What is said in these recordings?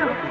இருபத்தி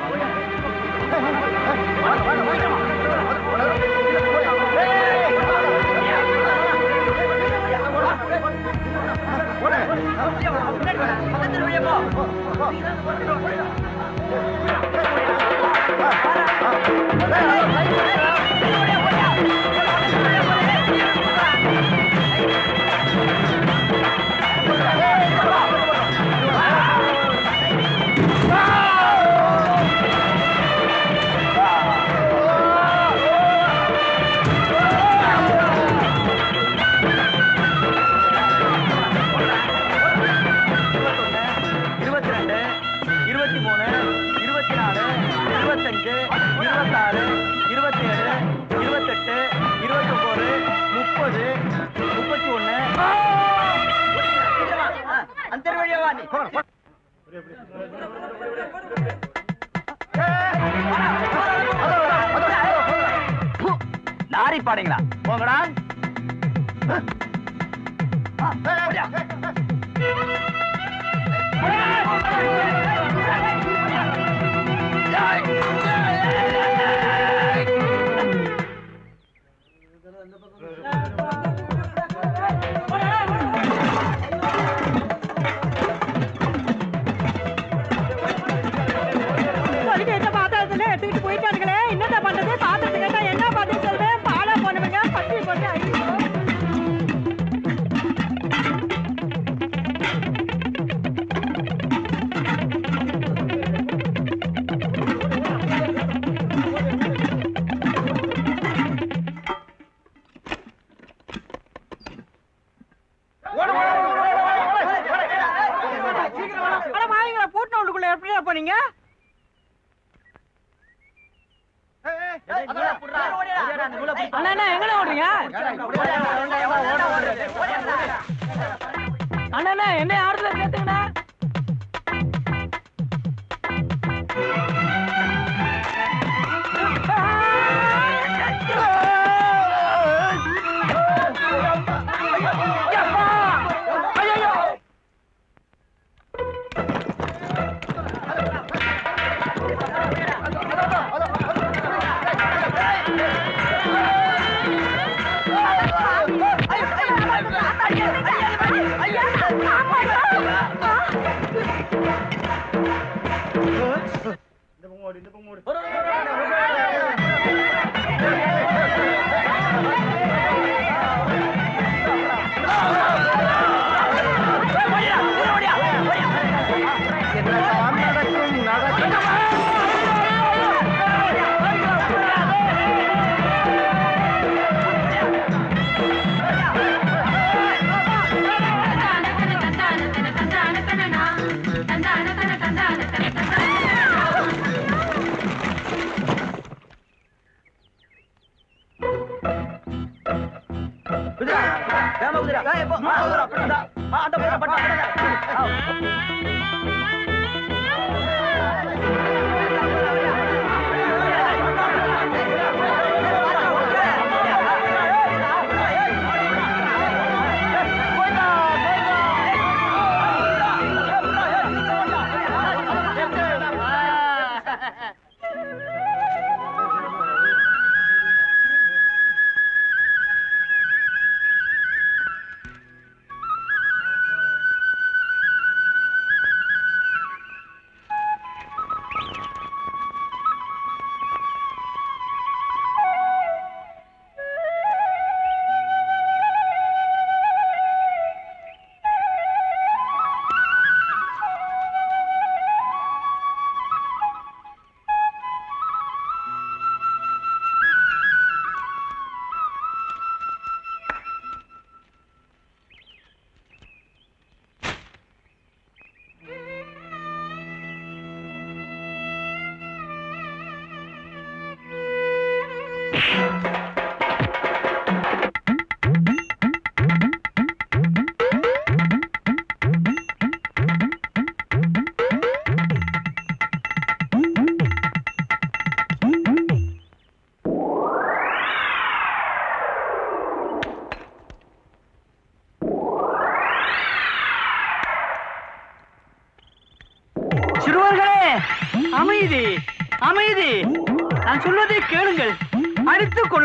அண்ணா என்ன ஆறுதல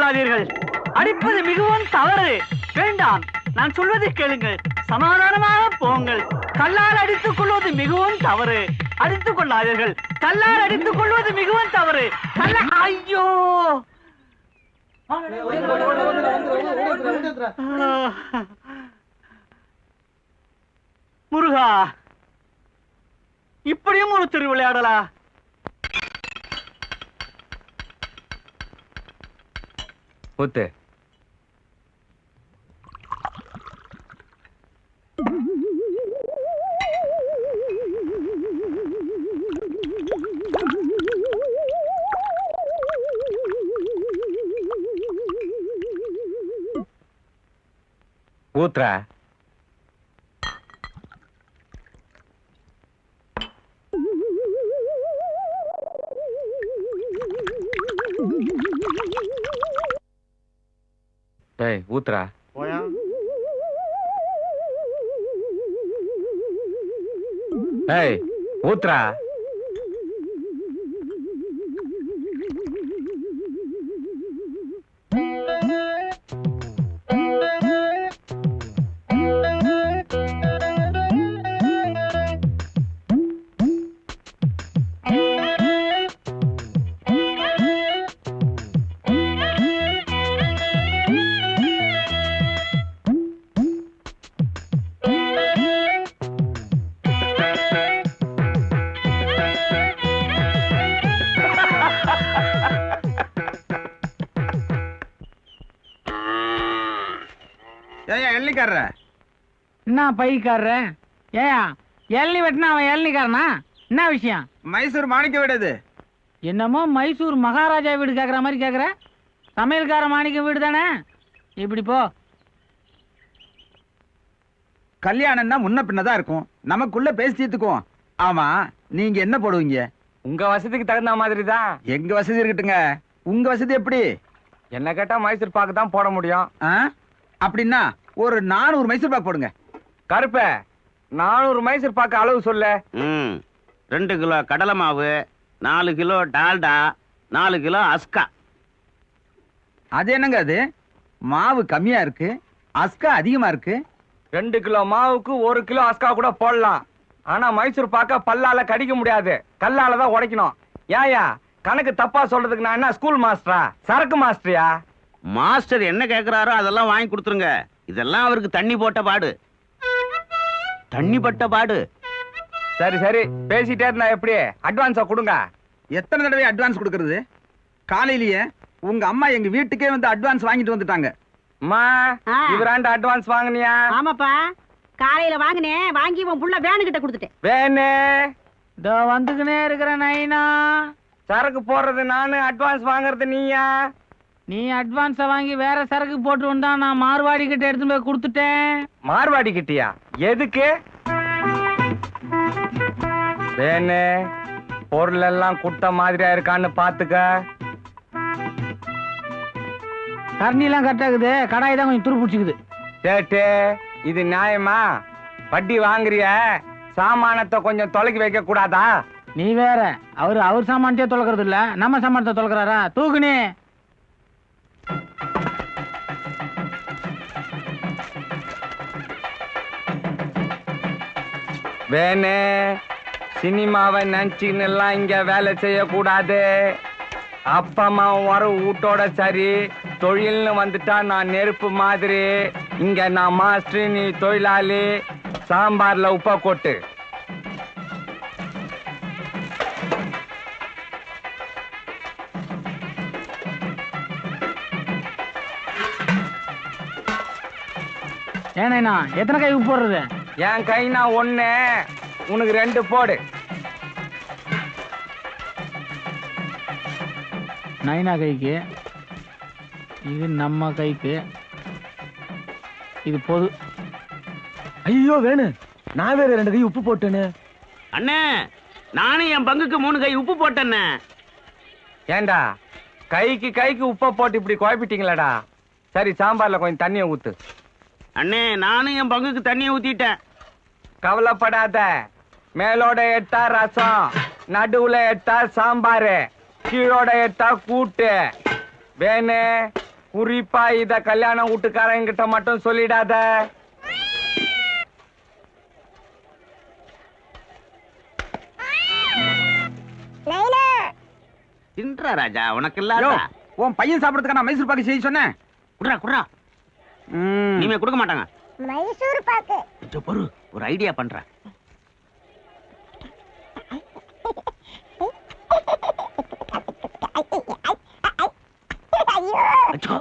கொள்ளாதீர்கள் அடிப்பது மிகவும் தவறு. வேண்டாம். நான் சொல்வதை கேளுங்கள். சமாதானமாக போங்கள். கல்லால் அடித்துக் கொள்வது மிகவும் தவறு. அடித்துக் கொள்ளாதீர்கள். கல்லால் அடித்துக் கொள்வது மிகவும் தவறு. கல்ல ஐயோ! முருகா இப்படியும் ஒரு திருவிளையாடலா? விளையாடலா ஊத்து కూతురా? పోయా. కూతురా? எள்ளிக்காரர என்ன பைக்காரர்? ஏயா எல்னி வெட்டினா அவன் எல்னிக்காரனா என்ன விஷயம்? மைசூர் மாணிக்க விடுது என்னமோ மைசூர் மகாராஜா வீடு கேக்குற மாதிரி கேக்குற. சமையல்கார மாணிக்க வீடு தானே? இப்படி போ. கல்யாணம்னா முன்ன பின்னதான் இருக்கும். நமக்குள்ள பேசி தீர்த்துக்குவோம். ஆமா நீங்க என்ன போடுவீங்க? உங்க வசதிக்கு தகுந்த மாதிரி தான் எங்க வசதி இருக்கட்டுங்க. உங்க வசதி எப்படி? என்ன கேட்டா மைசூர் பாக்கு தான் போட முடியும்? அப்படின்னா ஒரு நானூறு மைசூர் பாக் போடுங்க. கருப்ப நானூறு மைசூர் பாக்கு அளவு சொல்ல. ம் ரெண்டு கிலோ கடலை மாவு நாலு கிலோ டால்டா நாலு கிலோ அஸ்கா. அது என்னங்க அது? மாவு கம்மியா இருக்கு அஸ்கா அதிகமா இருக்கு. ரெண்டு கிலோ மாவுக்கு ஒரு கிலோ அஸ்கா கூட போடலாம். ஆனா மைசூர் பாக்க பல்லால கடிக்க முடியாது. கல்லால தான் உடைக்கணும். ஏயா கணக்கு தப்பா சொல்றதுக்கு நான் என்ன ஸ்கூல் மாஸ்டரா சரக்கு மாஸ்டரியா மாஸ்டர் என்ன கேக்குறாரோ அதெல்லாம் வாங்கி கொடுத்துருங்க. இதெல்லாம் அவருக்கு தண்ணி போட்ட பாடு. தண்ணி பட்ட பாடு. சரி சரி. பேசிட்டே இருந்தா எப்படி அட்வான்ஸா கொடுங்க. எத்தனை தடவை அட்வான்ஸ் கொடுக்கறது? காலையிலேயே உங்க அம்மா எங்க வீட்டுக்கே வந்து அட்வான்ஸ் வாங்கிட்டு வந்துட்டாங்க. அம்மா. இவராண்ட அட்வான்ஸ் வாங்குனியா? ஆமாப்பா. காலையில வாங்கினேன். வாங்கி உன் புள்ள வேணுகிட்ட கொடுத்துட்டேன். வேணே. இதோ வந்துக்கினே இருக்கிற நைனா. சரக்கு போடுறது நானு. அட்வான்ஸ் வாங்குறது நீயா? நீ அட்வான்ஸ வாங்கி வேற சரக்கு போட்டு வந்தா நான் மார்வாடி கிட்ட எடுத்து போய் கொடுத்துட்டேன். மார்வாடி கிட்டியா? எதுக்கு? வேணு பொருள் எல்லாம் குட்ட மாதிரியா இருக்கான்னு பாத்துக்க. கரண்டி எல்லாம் கரெக்டா இருக்குது. கடாய் தான் கொஞ்சம் துரு பிடிச்சிக்குது. சேட்டு இது நியாயமா? வட்டி வாங்குறிய? சாமானத்தை கொஞ்சம் தொலைக்கி வைக்க கூடாதா? நீ வேற. அவரு அவர் சாமான்ட்டே தொலைக்கிறது இல்ல. நம்ம சாமானத்தை தொலைக்கிறாரா? தூக்குனே. வேணே சினிமாவை நினைச்சுன்னு எல்லாம் இங்க வேலை செய்யக்கூடாது. அப்பா அம்மா வர வீட்டோட சரி தொழில்னு வந்துட்டா நான் நெருப்பு மாதிரி. இங்க நான் மாஸ்டர் நீ தொழிலாளி சாம்பார்ல உப்பை கொட்டு. ஏனேண்ணா எத்தனை கை உப்பு போடுறது? என் கைனா ஒண்ணு. உனக்கு ரெண்டு போடு. நைனா கைக்கு இது நம்ம கைக்கு இது பொது. ஐயோ வேணு. நான் வேற ரெண்டு கை உப்பு போட்டேன்னு அண்ணே நானும் என் பங்குக்கு மூணு கை உப்பு போட்டேன்னே ஏண்டா? கைக்கு கைக்கு உப்ப போட்டு இப்படி குழப்பிட்டீங்களாடா. சரி சாம்பார்ல கொஞ்சம் தண்ணியை ஊத்து. அண்ணே நானும் என் பங்குக்கு தண்ணியை ஊத்திட்டேன். கவலைப்படாத. மேலோட எட்டா ரசம் நடுவுல எட்டா சாம்பாரு கீழோட எட்டா கூட்டு. வேணு குறிப்பா இத கல்யாண வீட்டுக்காரங்க கிட்ட மட்டும் சொல்லிடாத. தின்றா ராஜா உனக்கு இல்லாத? உன் பையன் சாப்பிடறதுக்கு நான் மைசூர் பாக்கு செய்ய சொன்னேன். குடுறா குடுறா. இனிமே கொடுக்க மாட்டாங்க. மைசூர் பாக்கு. கொஞ்சம் பொறு ஒரு ஐடியா பண்றேன். வச்சுக்கோ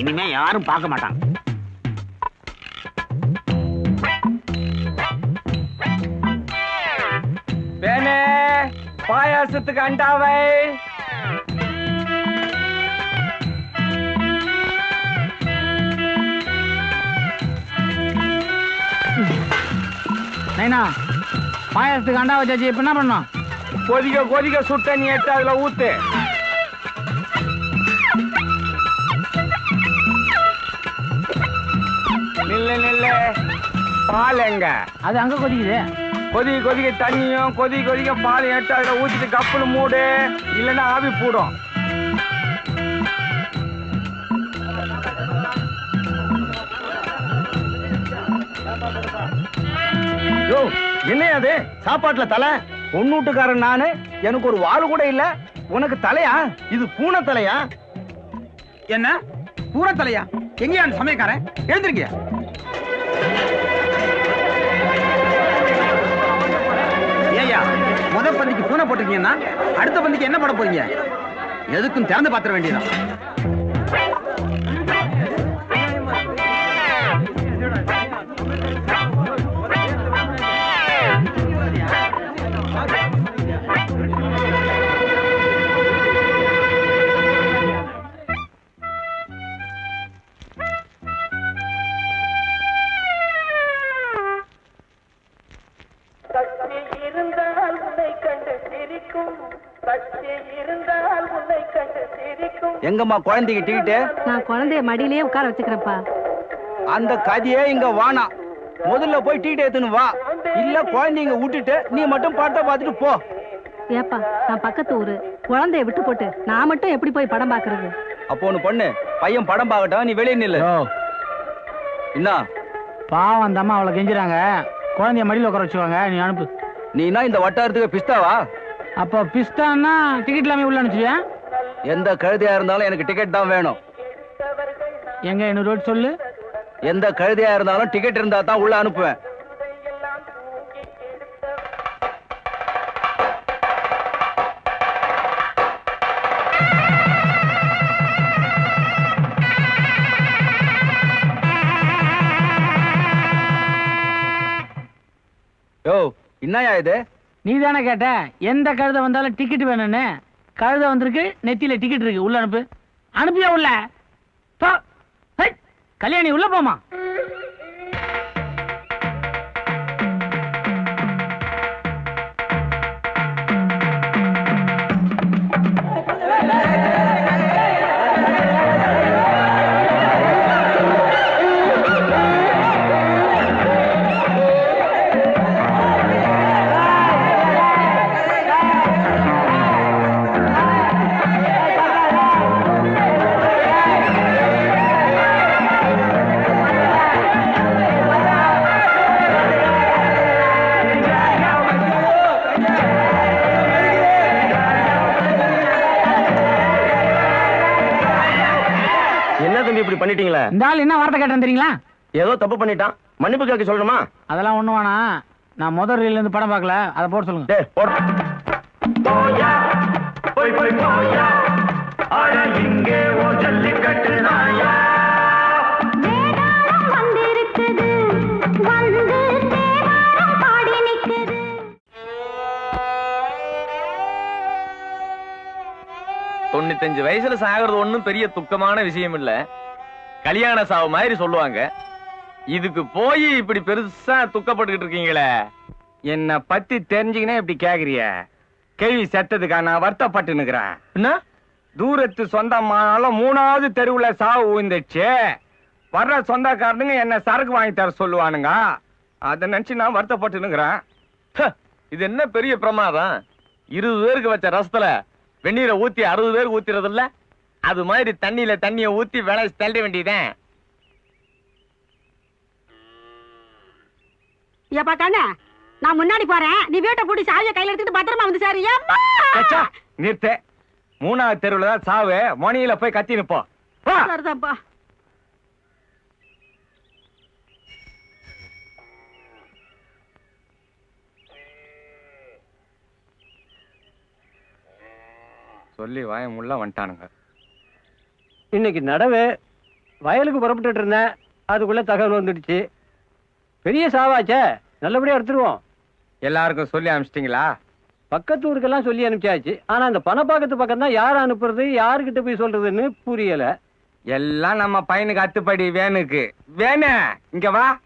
இனிமே யாரும் பார்க்க மாட்டாங்க. பாயாசத்துக்கு அண்டாவை. நைனா பாயாசத்துக்கு அண்டா வச்சாச்சு இப்ப என்ன பண்ணோம் கொதிக்க கொதிக்க சுட்ட நீ எடுத்து அதுல ஊத்து. நில்லு நில்லு. பால் எங்க? அது அங்க கொதிக்குது. கொதி கொதிக்க தண்ணியும் கொதி கொதிக்க பால் எடுத்து அதுல ஊத்திட்டு கப்புல மூடு. இல்லைன்னா ஆவி பூடும். யோ என்ன அது சாப்பாட்டுல தலை? பொண்ணூட்டுக்காரன் நானு எனக்கு ஒரு வாள் கூட இல்ல. உனக்கு தலையா? இது பூனை தலையா என்ன? பூனை தலையா எங்கயா அந்த சமயக்காரன்? எழுந்திருக்கிய? ஏய்யா முத பந்திக்கு பூனை போட்டிருக்கீங்கன்னா அடுத்த பந்திக்கு என்ன போட போறீங்க? எதுக்கும் திறந்து பாத்திர வேண்டியதான் எங்கம்மா குழந்தைக்கு டிக்கெட்டு நான் குழந்தைய மடியிலேயே உட்கார வச்சுக்கிறேன்ப்பா. அந்த கதையே இங்க வானாம் முதல்ல போய் டீ எடுத்துன்னு வா. இல்ல குழந்தைங்க விட்டுட்டு நீ மட்டும் படத்தை பார்த்துட்டு போ. ஏப்பா நான் பக்கத்து ஊரு. குழந்தைய விட்டு போட்டு நான் மட்டும் எப்படி போய் படம் பாக்குறது அப்போ ஒண்ணு பண்ணு. பையன் படம் பார்க்கட்டும் நீ வெளியே நில்லு. என்ன பாவம் அந்த அம்மா அவளை கெஞ்சுறாங்க. குழந்தைய மடியில் உட்கார வச்சுவாங்க நீ அனுப்பு. நீனா இந்த வட்டாரத்துக்கு பிஸ்தாவா? அப்போ பிஸ்தான்னா டிக்கெட் இல்லாம உள்ள அனுப்பிச்சுவியா எந்த கழுதையா இருந்தாலும் எனக்கு டிக்கெட் தான் வேணும். எங்க இன்னொரு ரோட் சொல்லு? எந்த கழுதையா இருந்தாலும் டிக்கெட் இருந்தா தான் உள்ள அனுப்புவேன். யோ என்னயா இது? நீ தானே கேட்ட? எந்த கழுதை வந்தாலும் டிக்கெட் வேணும்னு? கழுதை வந்திருக்கு நெத்தியில டிக்கெட் இருக்கு. உள்ள அனுப்பு. அனுப்பியா உள்ள? கல்யாணி உள்ள போமா இப்படி பண்ணிட்டீங்களே? இந்த ஆள் என்ன வார்த்தை கேட்டேன் தெரியுங்களா? ஏதோ தப்பு பண்ணிட்டான். மன்னிப்பு கேட்க சொல்லணுமா? அதெல்லாம் ஒண்ணு வேணாம். நான் முதல் ரீல்ல இருந்து படம் பார்க்கல. அதை போட சொல்லுங்க. டேய் போட. வந்திருக்குது. வந்து தேவாரம் பாடி நிக்குது. தொண்ணூத்தஞ்சு வயசுல சாகிறது ஒண்ணும் பெரிய துக்கமான விஷயம் இல்ல கல்யாண சாவு மாதிரி சொல்லுவாங்க. இதுக்கு போய் இப்படி பெருசா துக்கப்பட்டுக்கிட்டு இருக்கீங்களே. என்ன பத்தி தெரிஞ்சுக்கினே இப்படி கேக்குறிய. கேள்வி செத்ததுக்கா நான் வருத்தப்பட்டு நிக்கிறேன் தூரத்து சொந்தமானாலும் மூணாவது தெருவுல சாவு விழுந்துச்சு வர்ற சொந்தக்காரனுங்க என்ன சரக்கு வாங்கி தர சொல்லுவானுங்க. அதை நினைச்சு நான் வருத்தப்பட்டுனுங்கிறேன் ஹ, இது என்ன பெரிய பிரமாதம்? இருபது பேருக்கு வச்ச ரசத்துல வெந்நீரை ஊத்தி அறுபது பேருக்கு ஊத்திறது இல்ல அது மாதிரி தண்ணியில தண்ணிய ஊத்தி விளை தள்ள வேண்டியதேன் ஏப்பா கண்ணா நான் முன்னாடி போறேன். நீ வீட்டை பூட்டி சாவியை கையில எடுத்துட்டு பத்திரமா வந்து சார். ஏச்சா, நிறுத்து. மூணாவது தெருவுல தான் சாவு. மொனியில போய் கத்தி நிப்போம். சரிதான்ப்பா. சொல்லி வாய முள்ள வந்துட்டானுங்க. இன்னைக்கு நடவு வயலுக்கு புறப்பட்டுட்டு இருந்தேன். அதுக்குள்ள தகவல் வந்துடுச்சு. பெரிய சாவாச்சே நல்லபடியா எடுத்துருவோம். எல்லாருக்கும் சொல்லி அனுப்பிச்சிட்டீங்களா? பக்கத்து ஊருக்கெல்லாம் சொல்லி அனுப்பிச்சாச்சு. ஆனா அந்த பணப்பாக்கத்து பக்கம் தான் யார் அனுப்புறது யாருக்கிட்ட போய் சொல்றதுன்னு புரியல. எல்லாம் நம்ம பையனுக்கு அத்துப்படி வேணுக்கு வேணு இங்க வா.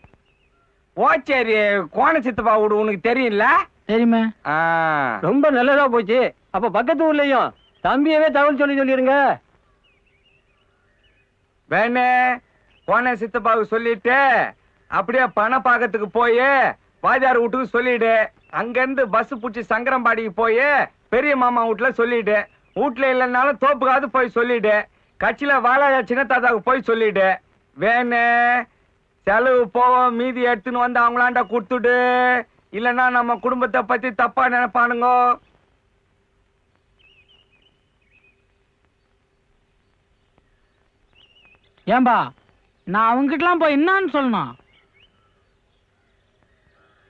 ஓச்சேரி கோண சித்தப்பா வீடு உனக்கு தெரியும்ல? தெரியுமே. ஆ, ரொம்ப நல்லதா போச்சு. அப்ப பக்கத்து ஊர்லயும் தம்பியவே தகவல் சொல்லி சொல்லிருங்க வேணு கோண சித்தப்பாவுக்கு சொல்லிட்டு அப்படியே பணப்பாக்கத்துக்கு போய் வாஜார் வீட்டுக்கு சொல்லிடு. அங்கேருந்து பஸ் புடிச்சு சங்கரம்பாடிக்கு போய் பெரிய மாமா வீட்டுல சொல்லிடு. வீட்டுல இல்லைன்னாலும் தோப்புக்காவது போய் சொல்லிடு. கட்சியில் வாழாயா சின்ன தாத்தாவுக்கு போய் சொல்லிடு. வேணு செலவு போவோம் மீதி எடுத்துன்னு வந்து அவங்களாண்ட கொடுத்துடு. இல்லைன்னா நம்ம குடும்பத்தை பற்றி தப்பாக நினைப்பானுங்க. ஏன்பா நான் அவங்கிட்டலாம் போய் என்னன்னு சொல்லணும்?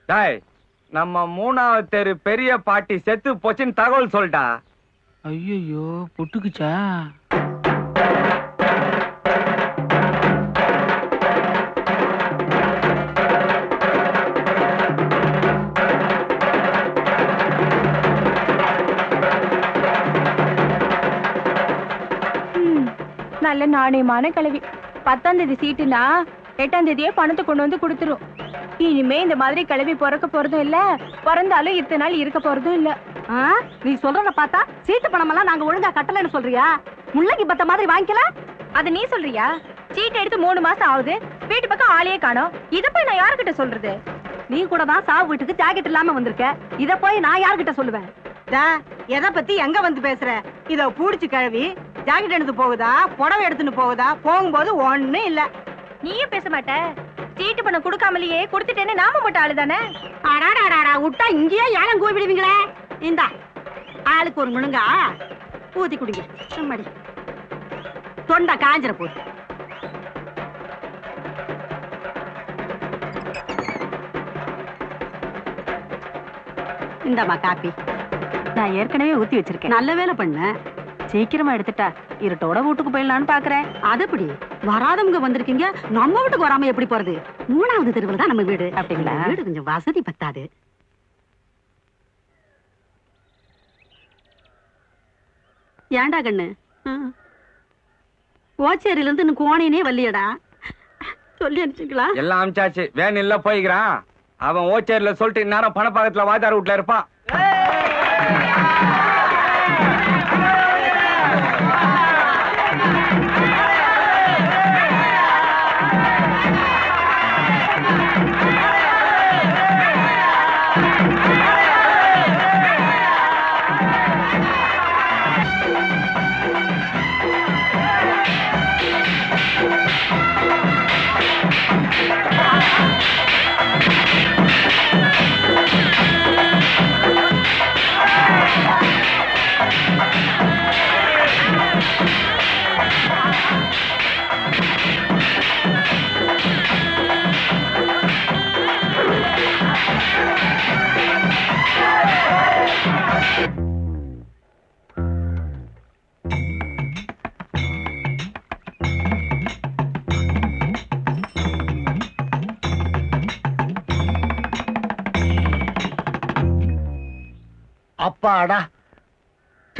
டாய் நம்ம மூணாவது தெரு பெரிய பாட்டி செத்து போச்சுன்னு தகவல் சொல்லிட்டா ஐயோ புட்டுக்குச்சா. நாணயமான கிழவி பத்தாம் தேதி சீட்டுனா எட்டாம் தேதியே பணத்தை கொண்டு வந்து கொடுத்துரும். இனிமே இந்த மாதிரி கிளவி பிறக்க போறதும் இல்ல பிறந்தாலும் இத்தனை நாள் இருக்க போறதும் இல்ல. நீ சொல்றத பார்த்தா சீட்டு பணம் எல்லாம் நாங்க ஒழுங்கா கட்டலன்னு சொல்றியா? முள்ளங்கி பத்த மாதிரி வாங்கிக்கல அது நீ சொல்றியா? சீட்டு எடுத்து மூணு மாசம் ஆகுது வீட்டு பக்கம் ஆளையே காணோம். இத போய் நான் யாருக்கிட்ட சொல்றது? நீ கூட தான் சாவு வீட்டுக்கு ஜாக்கெட் இல்லாம வந்திருக்க. இத போய் நான் யார்கிட்ட சொல்லுவேன்? எதை பத்தி எங்க வந்து பேசுற? இத பூடிச்சு கழுவி ஜாக்கெட் எடுத்து போகுதா? புடவை எடுத்துன்னு போகுதா? போகும்போது ஒண்ணும் இல்ல. நீயும் பேச மாட்ட. சீட்டு பணம் கொடுக்காமலேயே கொடுத்துட்டேன்னு நாம மட்டும் ஆளுதானே அடாடாடாடா விட்டா இங்கேயே ஏலம் கூவி விடுவீங்களே? இந்தா ஆளுக்கு ஒரு முழுங்கா. ஊத்தி குடிங்க. சும்மாடி தொண்டை காஞ்சிர போகுது இந்தாம்மா காப்பி. நான் ஏற்கனவே ஊத்தி வச்சிருக்கேன். நல்ல வேலை பண்ண. சீக்கிரமா எடுத்துட்டா. இருட்டோட வீட்டுக்கு போயிடலான்னு பாக்குறேன். அது எப்படி? வராதவங்க வந்திருக்கீங்க. நம்ம வீட்டுக்கு வராம எப்படி போறது? மூணாவது தெருவில் தான் நம்ம வீடு. அப்படிங்களா? வீடு கொஞ்சம் வசதி பத்தாது. ஏன்டா கண்ணு? ஓச்சேரியில இருந்து இன்னும் கோணையனே வரலையடா. சொல்லி அனுப்பிச்சிங்களா? எல்லாம் அமிச்சாச்சு வேன் இல்ல போய்க்கிறான். அவன் ஓச்சேரியில சொல்லிட்டு இந்நேரம் பணப்பாக்கத்துல வாஜார் வீட்டுல இருப்பான்.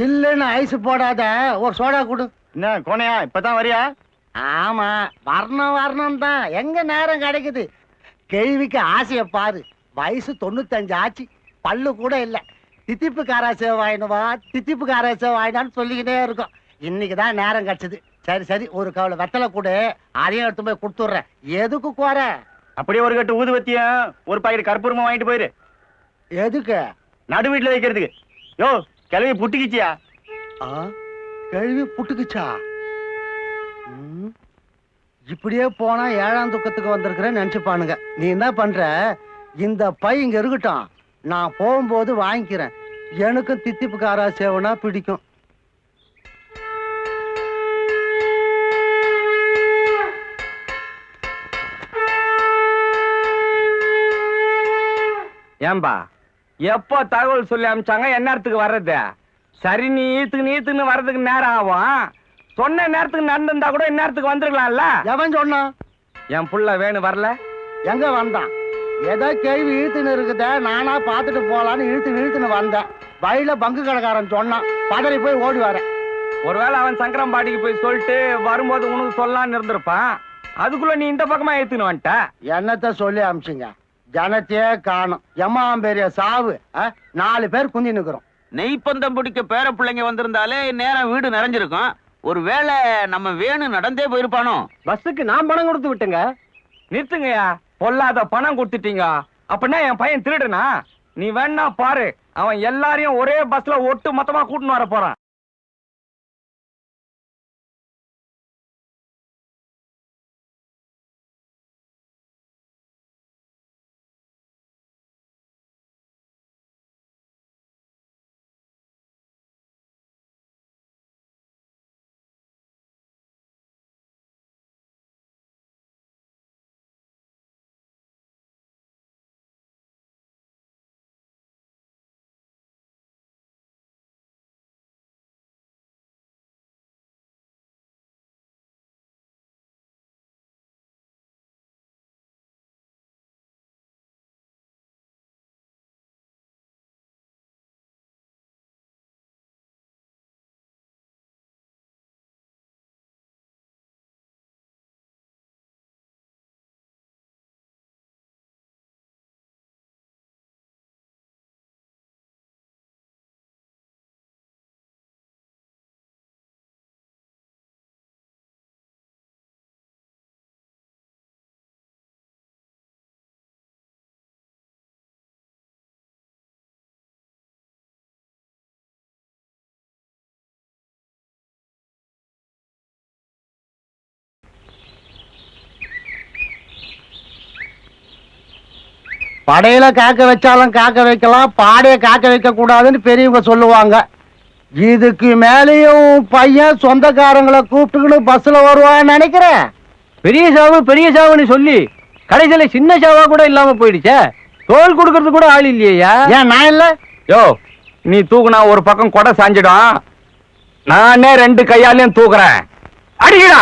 சில்லுன்னு ஐஸ் போடாத. ஒரு சோடா கொடு. என்ன கோனையா இப்பதான் வரியா? ஆமா வரணும் வரணும் தான். எங்க நேரம் கிடைக்குது? கேள்விக்கு ஆசைய பாரு. வயசு தொண்ணூத்தஞ்சு ஆச்சு. பல்லு கூட இல்ல. தித்திப்பு காராசே வாங்கினுவா தித்திப்பு காராசே வாங்கினான்னு சொல்லிக்கிட்டே இருக்கோம். இன்னைக்கு தான் நேரம் கிடைச்சது. சரி சரி ஒரு கவலை வெத்தலை கொடு. அதையும் எடுத்து போய் கொடுத்துட்றேன். எதுக்கு குறை? அப்படியே ஒரு கட்டு ஊதுவத்தியும் ஒரு பாக்கெட் கற்பூரமும் வாங்கிட்டு போயிரு. எதுக்கு? நடு வீட்டுல வைக்கிறதுக்கு. யோ கிளவி புட்டுக்குச்சியா? ஆ கேள்வி புட்டுக்குச்சா? ம், இப்படியே போனா ஏழாம் துக்கத்துக்கு வந்திருக்கிறேன்னு நினைச்சுப்பானுங்க. நீ என்ன பண்ற? இந்த பை இங்க இருக்கட்டும். நான் போகும்போது வாங்கிக்கிறேன். எனக்கும் தித்திப்பு காரா சேவனா பிடிக்கும். ஏன்பா? எப்போ தகவல் சொல்லி அனுப்பிச்சாங்க என்ன நேரத்துக்கு வர்றது? சரி நீ ஈத்துக்கு நீத்துன்னு வர்றதுக்கு நேரம் ஆகும். சொன்ன நேரத்துக்கு நடந்திருந்தா கூட இந்நேரத்துக்கு வந்திருக்கலாம்ல? எவன் சொன்னான் என் புள்ள வேணும் வரல. எங்க வந்தான்? ஏதோ கேள்வி இழுத்துன்னு இருக்குதே நானா பார்த்துட்டு போலான்னு இழுத்து இழுத்துன்னு வந்தேன். வழியில பங்கு கடைக்காரன் சொன்னான் பதறி போய் ஓடி வரேன். ஒருவேளை அவன் சங்கரம்பாடிக்கு போய் சொல்லிட்டு வரும்போது உனக்கு சொல்லலாம்னு இருந்திருப்பான். அதுக்குள்ள நீ இந்த பக்கமா ஏத்துன்னு வந்துட்ட? என்னத்த சொல்லி அமிச்சிங்க? ஜனத்தையே காணும். எம்மா பெரிய சாவு ஆ? நாலு பேர் குந்தி நிக்கிறோம். நெய்ப்பந்தம் பிடிக்க பேர பிள்ளைங்க வந்திருந்தாலே நேரம் வீடு நிறைஞ்சிருக்கும். ஒருவேளை நம்ம வேணு நடந்தே போயிருப்பானோ? பஸ்ஸுக்கு நான் பணம் கொடுத்து விட்டுங்க. நிறுத்துங்கய்யா. பொல்லாத பணம் கொடுத்துட்டீங்க. அப்படின்னா என் பையன் திருடுனா? நீ வேணா பாரு. அவன் எல்லாரையும் ஒரே பஸ்ல ஒட்டு மொத்தமா கூட்டின்னு வர போறான். படையில காக்க வச்சாலும் காக்க வைக்கலாம் பாடைய காக்க வைக்க கூடாதுன்னு பெரியவங்க சொல்லுவாங்க. இதுக்கு மேலேயும் பையன் சொந்தக்காரங்களை கூப்பிட்டுக்கணும் பஸ்ல வருவான்னு நினைக்கிறேன். பெரிய சாவு பெரிய சாவுன்னு சொல்லி கடைசியில சின்ன சாவா கூட இல்லாம போயிடுச்சே. தோல் கொடுக்கறது கூட ஆள் இல்லையா ஏன் நான் இல்ல? யோ நீ தூக்குனா ஒரு பக்கம் கொடை சாஞ்சிடும். நானே ரெண்டு கையாலையும் தூக்குறேன். அடிக்கடா!